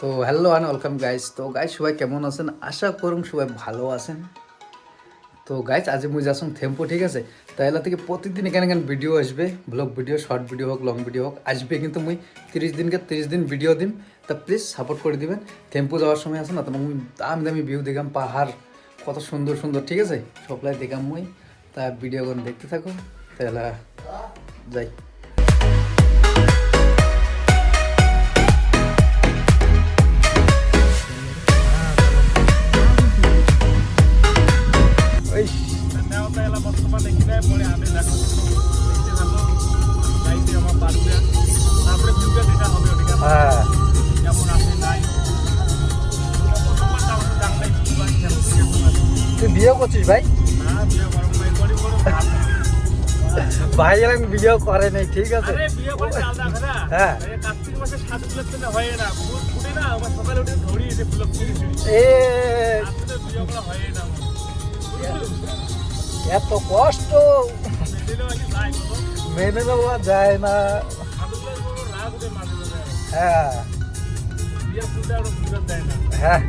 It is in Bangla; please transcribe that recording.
তো হ্যালো অ্যান্ড ওয়েলকাম গাইস তো গাইস সবাই কেমন আছেন? আশা করুন সবাই ভালো আছেন। তো গাইস আজ মুই যাচ্ছি থেম্পো, ঠিক আছে? তাইলা থেকে প্রতিদিন এখানে এখানে ভিডিও আসবে। ব্লগ ভিডিও শর্ট ভিডিও হোক লং ভিডিও হোক, আসবে কিন্তু মুই তিরিশ দিনকে তিরিশ দিন ভিডিও দিম। তা প্লিজ সাপোর্ট করে দিবেন। থেম্পো যাওয়ার সময় আছে না, তো মুই দামি দামি ভিউ দেখাম পাহাড়, কত সুন্দর সুন্দর, ঠিক আছে? সবলাই দেখাম মুই। তা ভিডিও দেখতে থাকো। তাহলে যাই। বর্তমানে কিনে পরে আমি দেখো দেখতে থাকো গাইতে আমার পারবে তারপরে ভিউটা যেটা হবে ওটা কেমন হ্যাঁ কেমন আছে নাই তুই বিয়ে করছিস ভাই ভাই এরকম বিয়ে করে নাই ঠিক আছে দেখে হ্যাঁ। এত কষ্ট। মেনে নেওয়া যায় না। হ্যাঁ হ্যাঁ